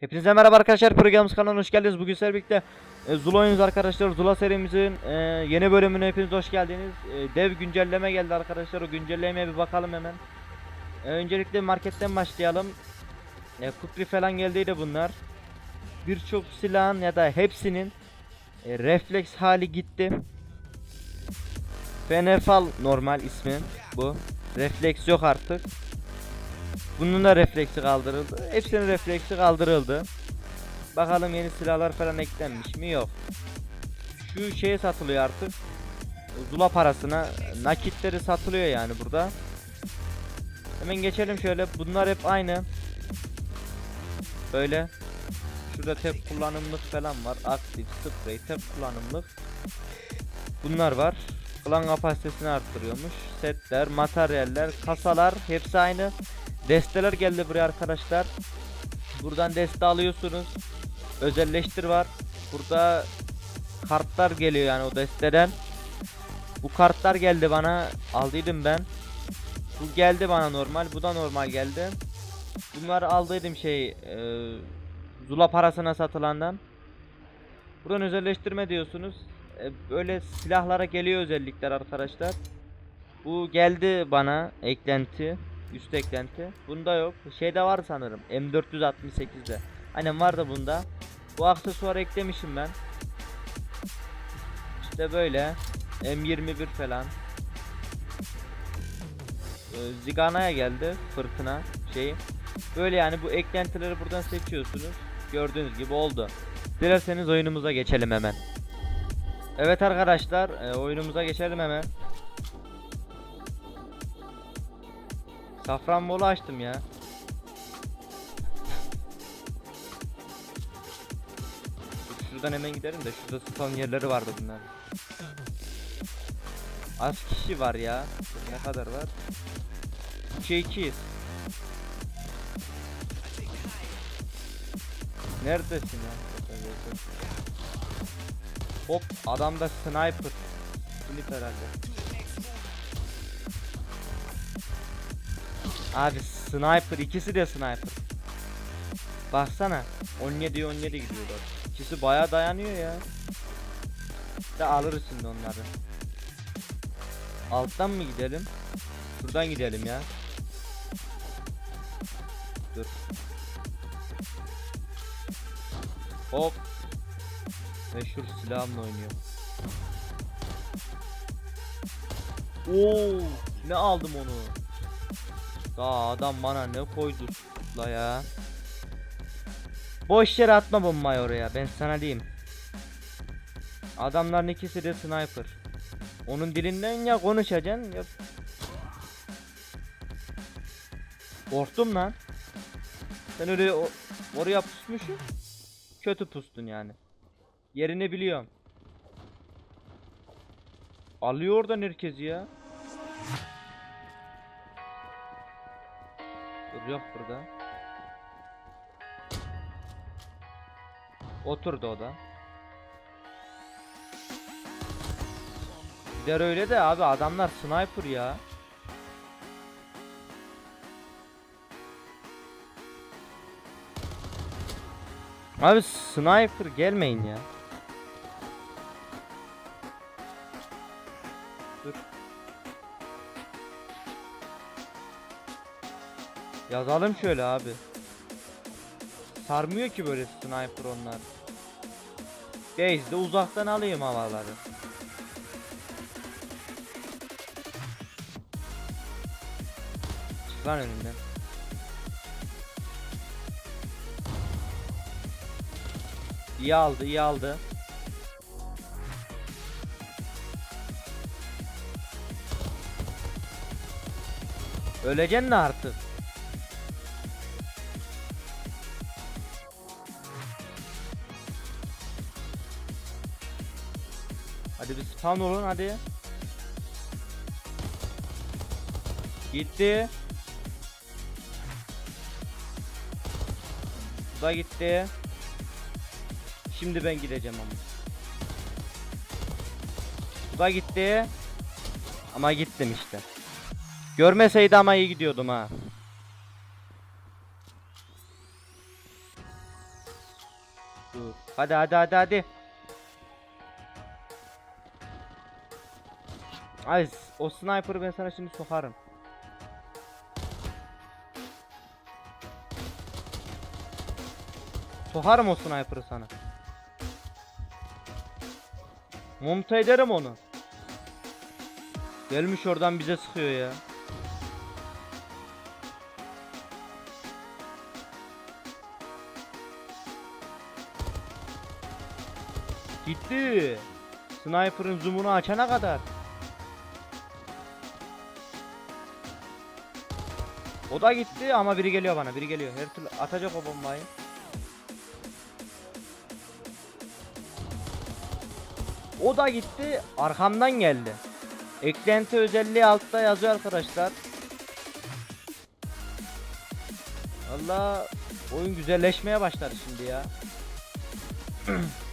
Hepinize merhaba arkadaşlar. Programımız kanalına hoş geldiniz. Bugün sizlerle birlikte e, Zula oynuyoruz arkadaşlar. Zula serimizin e, yeni bölümüne hepiniz hoş geldiniz. E, dev güncelleme geldi arkadaşlar. O güncellemeye bir bakalım hemen. E, öncelikle marketten başlayalım. E, kukri falan geldiydi bunlar. Birçok silahın ya da hepsinin e, refleks hali gitti. Fenefal normal ismi bu. Refleks yok artık. Bunun da refleksi kaldırıldı. Hepsinin refleksi kaldırıldı. Bakalım yeni silahlar falan eklenmiş mi? Yok. Şu şeye satılıyor artık. Zula parasına nakitleri satılıyor yani burada. Hemen geçelim şöyle. Bunlar hep aynı. Böyle. Şurada tek kullanımlık falan var. Aktif, sprey, tek kullanımlık. Bunlar var. Klan kapasitesini arttırıyormuş. Setler, materyaller, kasalar hepsi aynı. Desteler geldi buraya arkadaşlar. Buradan deste alıyorsunuz. Özelleştir var. Burada kartlar geliyor yani o desteden. Bu kartlar geldi bana. Aldıydım ben. Bu geldi bana normal. Bu da normal geldi. Bunları aldıydım şey e, Zula parasına satılandan. Buradan özelleştirme diyorsunuz. E, böyle silahlara geliyor özellikler arkadaşlar. Bu geldi bana eklenti. Üst eklenti. Bunda yok. Şeyde var sanırım. M468'de. Aynen var da bunda. Bu aksesuarı eklemişim ben. İşte böyle. M21 falan. Ee, Zigana'ya geldi. Fırtına şeyi. Böyle yani bu eklentileri buradan seçiyorsunuz. Gördüğünüz gibi oldu. Dilerseniz oyunumuza geçelim hemen. Evet arkadaşlar, e, oyunumuza geçelim hemen. Safranbolu açtım ya. Şuradan hemen gidelim de şurada spawn yerleri vardı bunlar. Az kişi var ya. Ne kadar var? 3'e 2'yiz. Neredesin ya? Hop adamda sniper. Sniper herhalde. Abi sniper ikisi de sniper. Baksana 17 17 gidiyorlar. İkisi baya dayanıyor ya. De alırız şimdi onları. Alttan mı gidelim? Şuradan gidelim ya. Dur. Hop. Meşhur silahımla oynuyor. Oo, ne aldım onu? Daha adam bana ne koydu la ya. Boş yere atma bombayı oraya ben sana diyeyim. Adamların ikisi de sniper. Onun dilinden ya konuşacaksın ya... Korktum lan. Sen öyle o- oraya pusmuşsun. Kötü pustun yani. Yerini biliyorum. Alıyor oradan herkes ya. Yok burada. Oturdu o da. Gider öyle de abi adamlar sniper ya. Abi sniper gelmeyin ya. Yazalım şöyle abi. Sarmıyor ki böyle sniper onlar. Base'de uzaktan alayım havaları. Çık lan önümden. İyi aldı, iyi aldı. Öleceksin artık? Hadi bir spawn olun hadi. Gitti. Bu da gitti. Şimdi ben gideceğim ama. Bu da gitti. Ama gittim işte. Görmeseydi ama iyi gidiyordum ha. Dur. Hadi hadi hadi hadi. Ay o sniper'ı ben sana şimdi sokarım. Sokarım o sniper'ı sana. Monta ederim onu. Gelmiş oradan bize sıkıyor ya. Gitti. Sniper'ın zoom'unu açana kadar. O da gitti ama biri geliyor bana. Biri geliyor. Her türlü atacak o bombayı. O da gitti. Arkamdan geldi. Eklenti özelliği altta yazıyor arkadaşlar. Valla oyun güzelleşmeye başladı şimdi ya.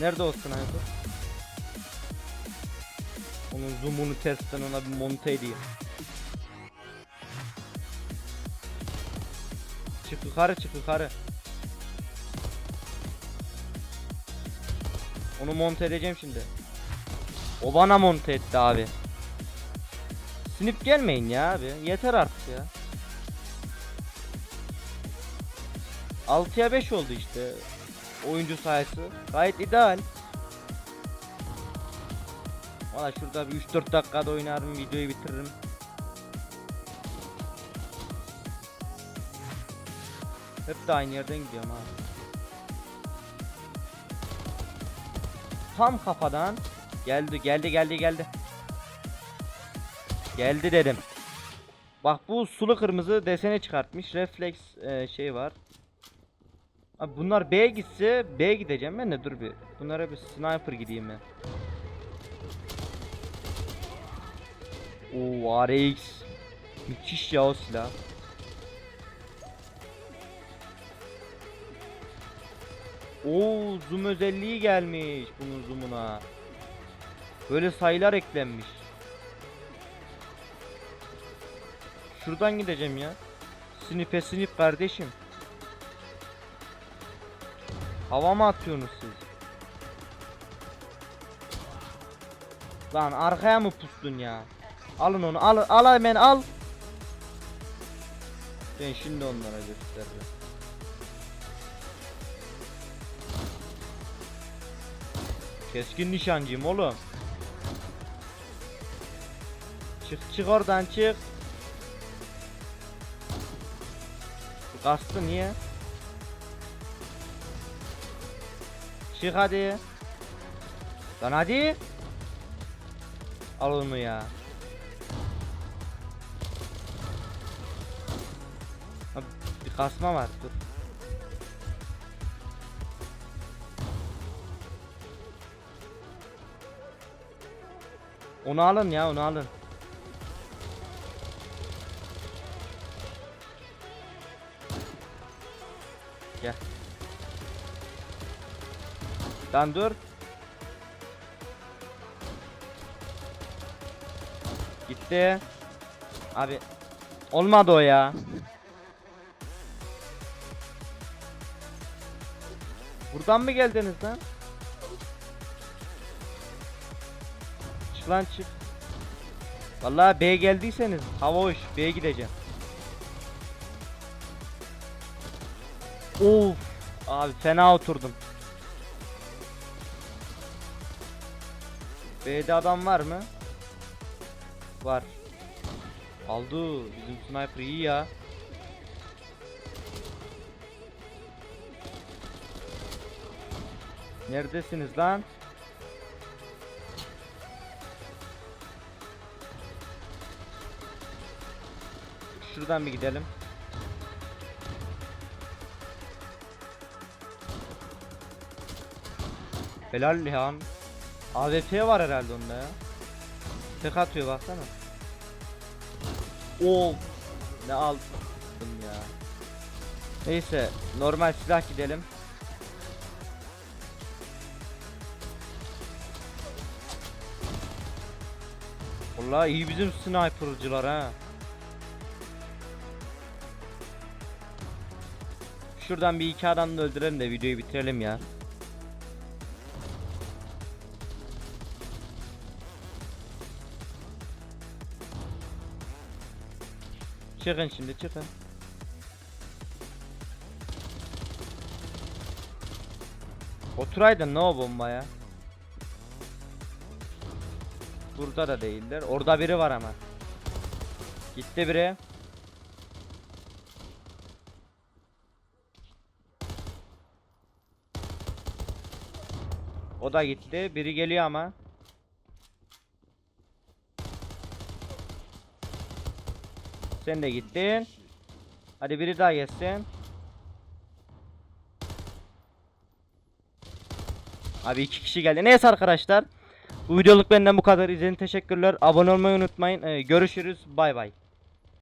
Nerede o sniper? Onun zoom'unu tersten ona bir monte edeyim. Çık yukarı çık yukarı. Onu monte edeceğim şimdi. O bana monte etti abi. Sinip gelmeyin ya abi. Yeter artık ya. 6'ya 5 oldu işte. Oyuncu sayısı. Gayet ideal. Valla şurada bir 3-4 dakikada oynarım videoyu bitiririm. Hep de aynı yerden gidiyorum abi. Tam kafadan geldi geldi geldi geldi. Geldi dedim. Bak bu sulu kırmızı desene çıkartmış. Refleks e, şey var. Abi bunlar B'ye gitse B'ye gideceğim ben de dur bir. Bunlara bir sniper gideyim ben. Oo RX. Müthiş ya o silah. Oo zoom özelliği gelmiş bunun zoom'una. Böyle sayılar eklenmiş. Şuradan gideceğim ya. Snipe snip kardeşim. Hava mı atıyorsunuz siz? Lan arkaya mı pustun ya? Alın onu al al hemen al. Ben şimdi onlara gösteririm. Keskin nişancıyım oğlum. Çık çık oradan çık. Kastı niye? Çık hadi. Lan hadi. Al onu ya. Ha, bir kasma var dur. Onu alın ya onu alın. Gel. Lan dur. Gitti. Abi olmadı o ya. Buradan mı geldiniz lan? Çık lan çık. Vallahi B geldiyseniz hava hoş. B'ye gideceğim. Of. Abi fena oturdum. B'de adam var mı? Var. Aldı. Bizim sniper iyi ya. Neredesiniz lan? Şuradan bir gidelim. Helal Lihan. AWP var herhalde onda ya. Tek atıyor baksana. Oo. Ne aldım ya. Neyse normal silah gidelim. Vallahi iyi bizim sniper'cılar ha. Şuradan bir iki adam da öldürelim de videoyu bitirelim ya. Çıkın şimdi çıkın. Oturaydın ne o bombaya? Burada da değiller. Orada biri var ama. Gitti biri. O da gitti. Biri geliyor ama. Sen de gittin. Hadi biri daha gelsin. Abi iki kişi geldi. Neyse arkadaşlar. Bu videoluk benden bu kadar. İzlediğiniz teşekkürler. Abone olmayı unutmayın. Ee, görüşürüz. Bay bay.